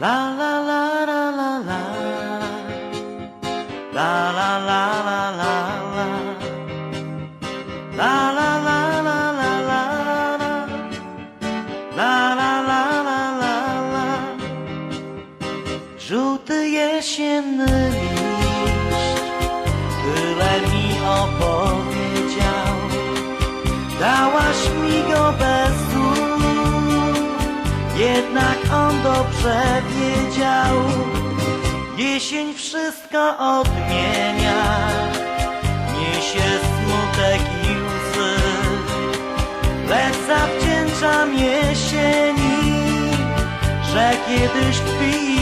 La la la la la la La la la la la la La la la la la la La la la la la Żółty jesienny liść Tyle mi opowiedział Dałaś mi go bez słów Jednak dobrze wiedział. Jesień wszystko odmienia. Niesie smutek i łzy. Lecz zawdzięczam jesieni Że kiedyś kwitły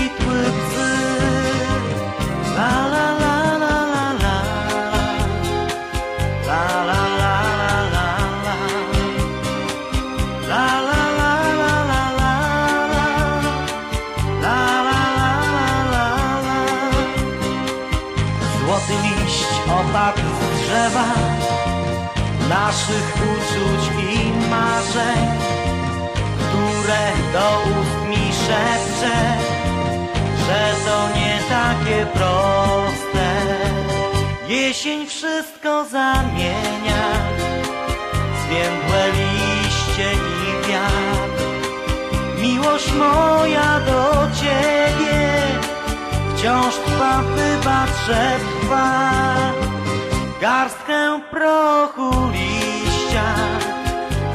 Złoty liść opadł z drzewa Naszych uczuć i marzeń Które do ust mi szepcze Że to nie takie proste. Jesień wszystko zamienia Zwiędłe liście i wiatr. Miłość moja Wciąż trwa, wybacz, że trwa Garstkę prochu liścia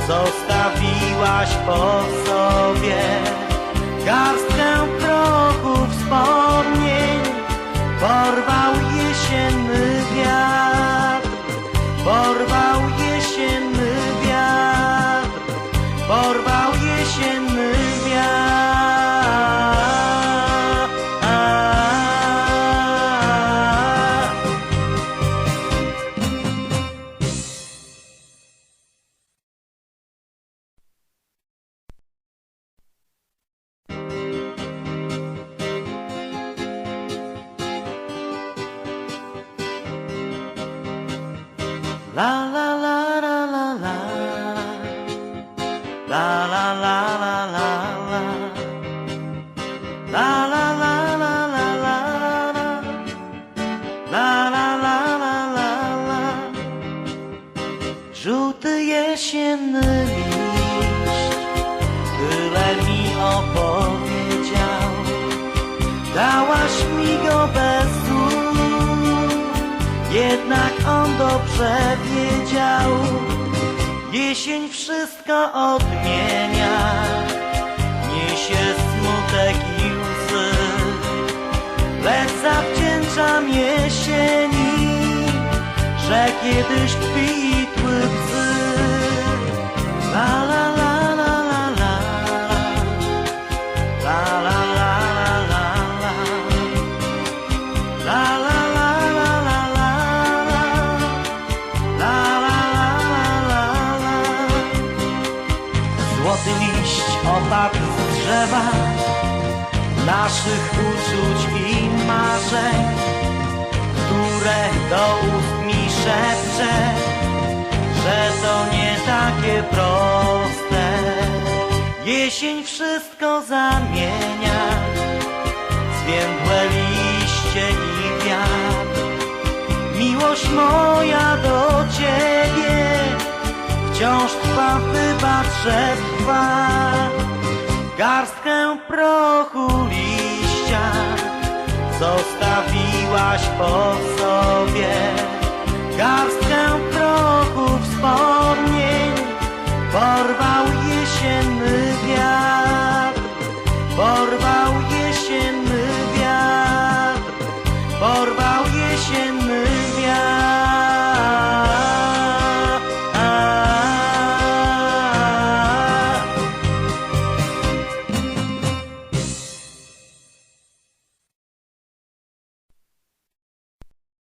Zostawiłaś po sobie La la la la la la La la la la la la La la la la la la La la la la la Żółty jesienny Tyle mi Jednak on dobrze wiedział. Jesień wszystko odmienia. Niesie smutek i łzy. Lecz zawdzięczam jesieni Że kiedyś kwitły Złoty liść opadł z drzewa Naszych uczuć i marzeń Które do ust mi szepcze Że to nie takie proste. Jesień wszystko zamienia Zwiędłe liście i Że trwa. Garstkę prochu liścia Zostawiłaś po sobie. Garstkę